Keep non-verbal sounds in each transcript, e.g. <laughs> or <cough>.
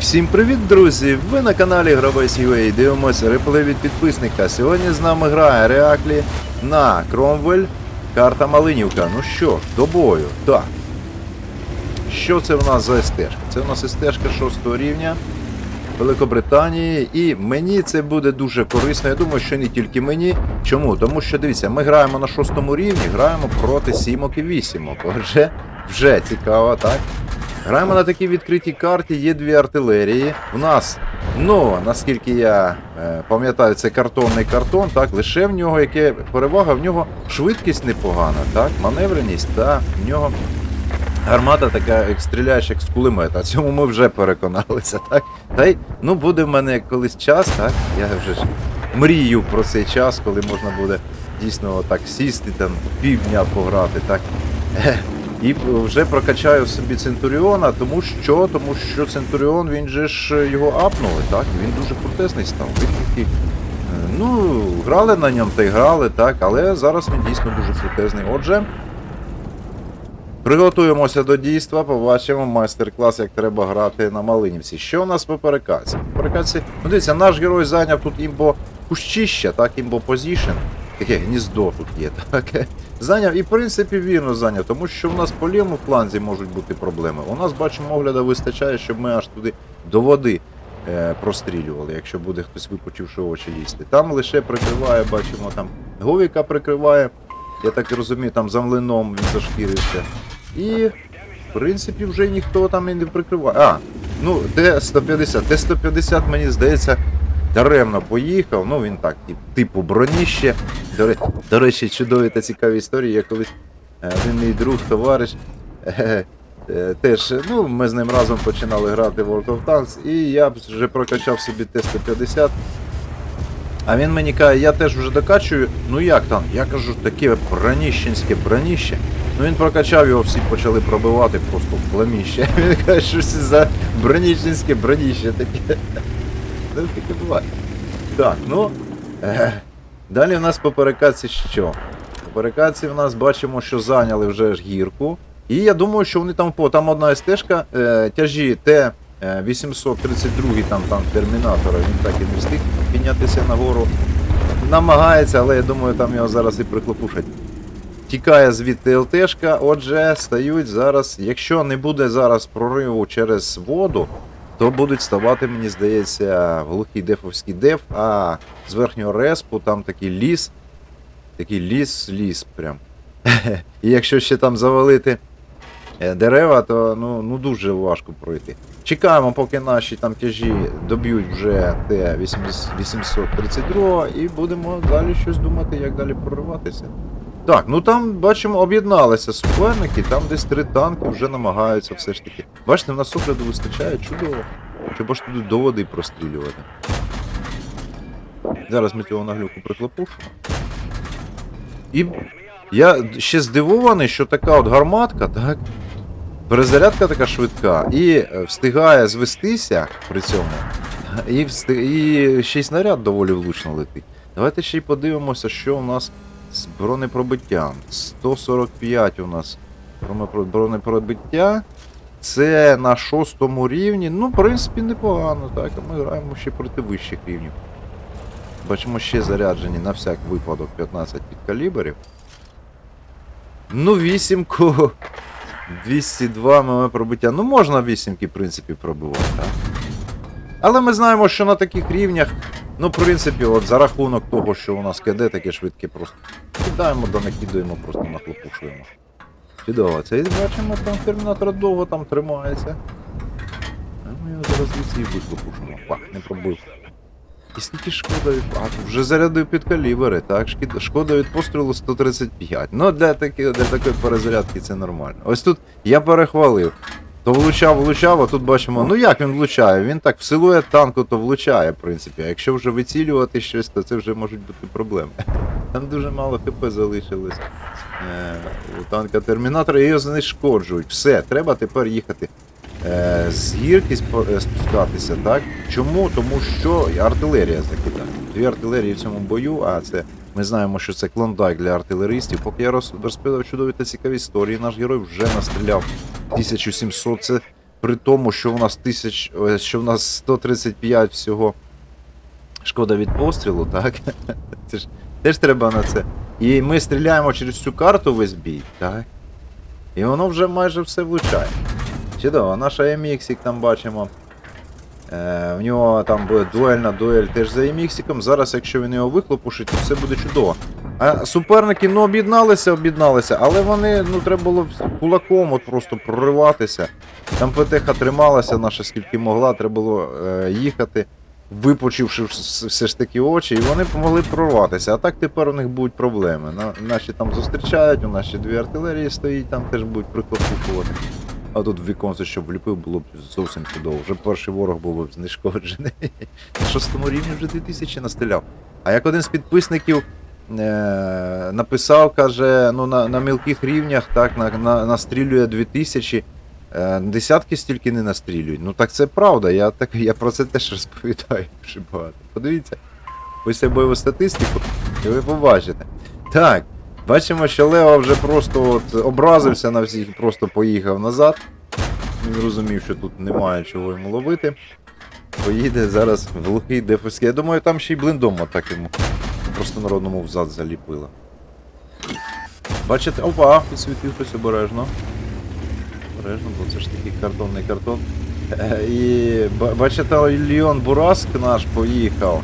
всім привіт, друзі! Ви на каналі Гравець UA. Дивимося реплей від підписника. Сьогодні з нами грає Реаклі на Кромвель, карта Малинівка. Ну що до бою. Так. Що це в нас за стежка? Це в нас стежка 6 рівня Великобританії. І мені це буде дуже корисно. Я думаю, що не тільки мені. Чому? Тому що дивіться, ми граємо на 6 рівні, граємо проти сімок і вісімок. Вже, вже цікаво, так? Граємо на такій відкритій карті, є дві артилерії. У нас, ну, наскільки я е, пам'ятаю, це картонний картон, так, лише в нього яке перевага, в нього швидкість непогана, так, маневреність, та в нього гармата така, як стріляєш як з кулемета. <laughs> Цьому ми вже переконалися, так. Та й ну буде в мене колись час, так. Я вже ж мрію про цей час, коли можна буде дійсно так сісти, там півдня пограти, так. І вже прокачаю собі Центуріона, тому що тому що Центуріон, він же ж його апнули, так? Він дуже крутесний став. Він такий, е, ну, грали на ньому та й грали, так, але зараз він дійсно дуже крутезний. Отже, приготуємося до дійства, побачимо майстер-клас, як треба грати на Малинівці. Що у нас по перекаці? По перекаці, ну дивіться, наш герой зайняв тут імбо кущище, так, імбо позішн. Таке гніздо тут є, так. Зайняв і в принципі вірно зайняв, тому що в нас по лівому фланзі можуть бути проблеми. У нас, бачимо, огляда вистачає, щоб ми аж туди до води е, прострілювали, якщо буде хтось випучивши очі їсти. Там лише прикриває, бачимо, там Говіка прикриває. Я так розумію, там за млином він зашкірився. І, в принципі, вже ніхто там і не прикриває. А, ну, Т-150. Т-150, мені здається, даремно поїхав. Ну, він так, типу броніще. До, до речі, чудові та цікаві історії. Я колись е, один мій друг, товариш. е, е, Теж, ну, ми з ним разом починали грати в World of Tanks, і я вже прокачав собі Т-150. А він мені каже, я теж вже докачую. Ну як там? Я кажу, таке броніщенське броніще. Ну він прокачав його, всі почали пробивати просто в пламіще. <laughs> Він каже, що це за броніщенське броніще таке. <laughs> Ну, таке буває. Так, ну. Е, далі в нас по перекатці що? По перекатці в нас бачимо, що зайняли вже ж гірку. І я думаю, що вони там по. Там одна стежка, е, тяжі Т. е, 832 там танк термінатора, він так і не встиг піднятися нагору. Намагається, але я думаю, там його зараз і приклопушать. Тікає звідти ЛТшка, отже, стають зараз. Якщо не буде зараз прориву через воду, то будуть ставати, мені здається, глухий дефовський деф, а з верхнього респу там такий ліс. Такий ліс, ліс прям. <laughs> І якщо ще там завалити е, дерева, то ну, ну дуже важко пройти. Чекаємо, поки наші там тяжі доб'ють вже Т-832 і будемо далі щось думати, як далі прориватися. Так, ну там бачимо, об'єдналися суперники, там десь три танки вже намагаються все ж таки. Бачите, в нас огляду вистачає чудово. Щоб аж туди до води прострілювати. Зараз ми цього наглюку приклепушимо. І я ще здивований, що така от гарматка, так? Перезарядка така швидка і е, встигає звестися при цьому. І, встиг... і ще й снаряд доволі влучно летить. Давайте ще й подивимося, що у нас з бронепробиттям. 145 у нас бронепробиття. Це на шостому рівні. Ну, в принципі, непогано, так. А ми граємо ще проти вищих рівнів. Бачимо, ще заряджені на всяк випадок 15 підкаліберів. Ну, вісімку. 202 мм пробиття. Ну, можна вісімки, в принципі, пробивати, так? Але ми знаємо, що на таких рівнях, ну, в принципі, от за рахунок того, що у нас КД таке швидке, просто кидаємо да накидаємо, просто нахлопушуємо. Це і бачимо, там термінатор довго там тримається. А ми його зараз звідси і вихлопушимо. Пах, не пробив. І скільки шкода від. А, вже зарядив під калібри, так? Шкода від пострілу 135. Ну, для, таки, для такої перезарядки це нормально. Ось тут я перехвалив. То влучав, влучав, а тут бачимо, ну як він влучає? Він так в силует танку то влучає, в принципі. А якщо вже вицілювати щось, то це вже можуть бути проблеми. <laughs> Там дуже мало ХП залишилось е, у танка термінатора, його знешкоджують. Все, треба тепер їхати е, з гірки е, спускатися, так? Чому? Тому що артилерія закидає. Дві артилерії в цьому бою, а це ми знаємо, що це клондайк для артилеристів. Поки я розповідав чудові та цікаві історії, наш герой вже настріляв 1700. Це при тому, що у нас тисяч, е, що у нас 135 всього шкода від пострілу, так? <laughs> Це ж теж треба на це. І ми стріляємо через цю карту весь бій, так? І воно вже майже все влучає. Чудово, наша MX там бачимо. Е, в нього там буде дуельна дуель теж за MX. Зараз, якщо він його вихлопушить, то все буде чудово. А суперники ну об'єдналися, об'єдналися, але вони, ну треба було кулаком от просто прориватися. Там ПТХ трималася наша скільки могла, треба було е, їхати, випучивши все ж таки очі, і вони помогли прорватися. А так тепер у них будуть проблеми. На, наші там зустрічають, у нас ще дві артилерії стоїть, там теж будуть прихлопушувати. А тут віконце, щоб вліпив, було б зовсім чудово. Вже перший ворог був б знешкоджений. На шостому рівні вже 2000 настріляв. А як один з підписників е- написав, каже, ну на, на мілких рівнях так, на, на, настрілює 2000, е- десятки стільки не настрілюють. Ну так це правда, я, так, я про це теж розповідаю дуже багато. Подивіться, ось бойову статистику, і ви побачите. Так, бачимо, що Лео вже просто от образився на всіх, просто поїхав назад. Він зрозумів, що тут немає чого йому ловити. Поїде зараз в глухий дефуський. Я думаю, там ще й блиндом так йому просто народному взад заліпило. Бачите, опа, підсвітив хтось обережно. Обережно, бо це ж такий картонний картон. Е, І бачите, Ліон Бураск наш поїхав.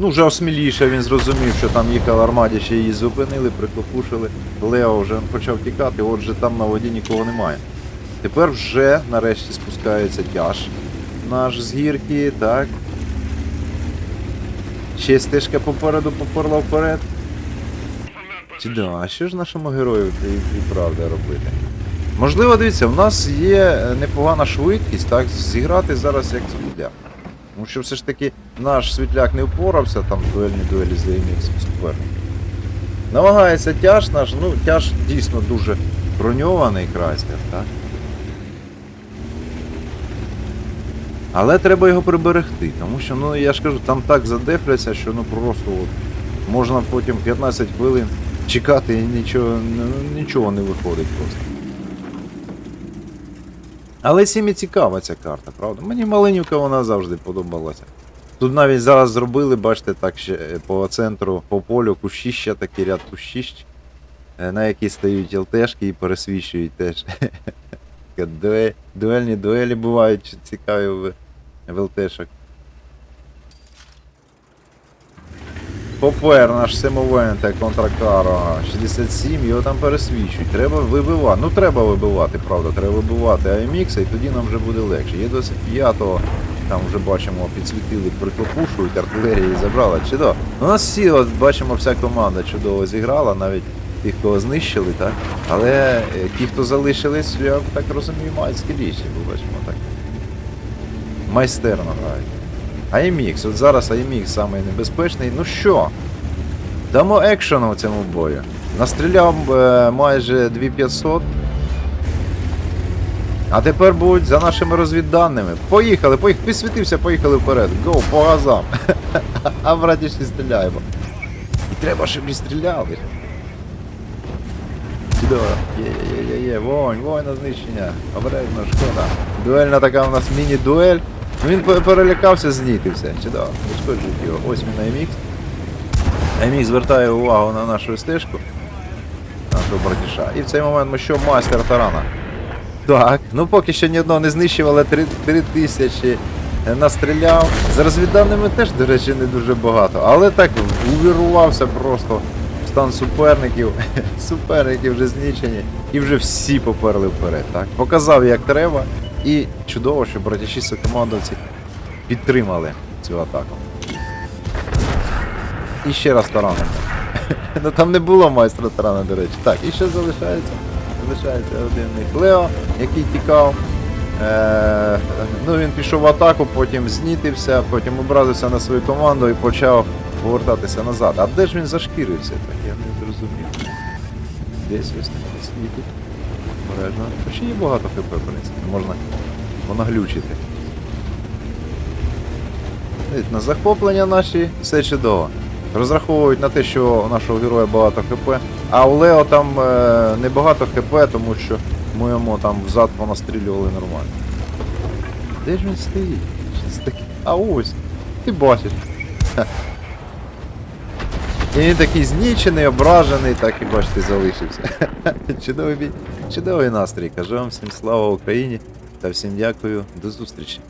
Ну, вже осміліше він зрозумів, що там їхала армаді, ще її зупинили, прикопушили. Лео вже почав тікати, отже там на воді нікого немає. Тепер вже нарешті спускається тяж наш з гірки, так. Ще стежка попереду поперла вперед. Чи да, а що ж нашому герою і, і правда робити? Можливо, дивіться, в нас є е, непогана швидкість, так, зіграти зараз як світляк. Тому що все ж таки наш світляк не впорався там в дуельні дуелі з DMX суперником. Намагається тяж наш, ну тяж дійсно дуже броньований крайстер, так? Але треба його приберегти, тому що, ну я ж кажу, там так задефляться, що ну просто от, можна потім 15 хвилин чекати і нічого, ну, нічого не виходить просто. Але всім цікава ця карта, правда? Мені маленька вона завжди подобалася. Тут навіть зараз зробили, бачите, так ще е, по центру, по полю кущища, такий ряд кущищ, е, на які стають ЛТшки і пересвічують теж. <laughs> Дуель, Дуельні дуелі бувають цікаві в ЛТшок. Попер наш Семовенте контракаро 67, його там пересвічують. Треба вибивати. Ну треба вибивати, правда, треба вибивати AMX, і тоді нам вже буде легше. Є досить п'ятого, там вже бачимо, підсвітили, приклопушують, артилерія її забрала. Чудово. У нас всі, от бачимо, вся команда чудово зіграла, навіть тих, кого знищили, так? Але е, ті, хто залишились, я так розумію, мають скіліші, бо бачимо так. Майстерно грають. AMX, от зараз AMX самий небезпечний. Ну що? Дамо екшену в цьому бою. Настріляв е, майже 2500. А тепер будуть за нашими розвідданими. Поїхали, поїхали, підсвітився, поїхали вперед. Гоу, по газам. <laughs> а братіші стріляємо. І треба, щоб і стріляли. Чудово. Є-є-є-є, вогонь, вогонь на знищення. Обережно, шкода. Дуельна така у нас міні-дуель. Він перелякався, знітився. Чудово. Ушкоджують його. Ось він на MX. MX звертає увагу на нашу стежку. Нашого братіша. І в цей момент ми що майстер тарана. Так, ну поки що ні одного не знищив, але 3, 3 тисячі настріляв. За розвідданими теж, до речі, не дуже багато. Але так увірвався просто в стан суперників. <laughs> Суперники вже знічені. І вже всі поперли вперед. Так? Показав як треба. І чудово, що братіші командовці підтримали цю атаку. І ще раз таранимо. <laughs> ну там не було майстра тарана, до речі. Так, і ще залишається. Залишається один них Лео, який тікав. Е, ну він пішов в атаку, потім знітився, потім образився на свою команду і почав повертатися назад. А де ж він зашкірився? Так я не зрозумів. Десь ось десь світить. Обережно. Хоча є багато хп, в принципі, можна понаглючити. На захоплення наші все чудово. Розраховують на те, що у нашого героя багато хп. А у Лео там е, не багато хп, тому що Ми йому там взад понастрілювали нормально. Де ж він стоїть? Щось таке. А ось. Ти бачиш. І він такий знічений, ображений, так і бачите, залишився. <laughs> Чудовий бій, чудовий настрій. Кажу вам всім слава Україні та всім дякую. До зустрічі.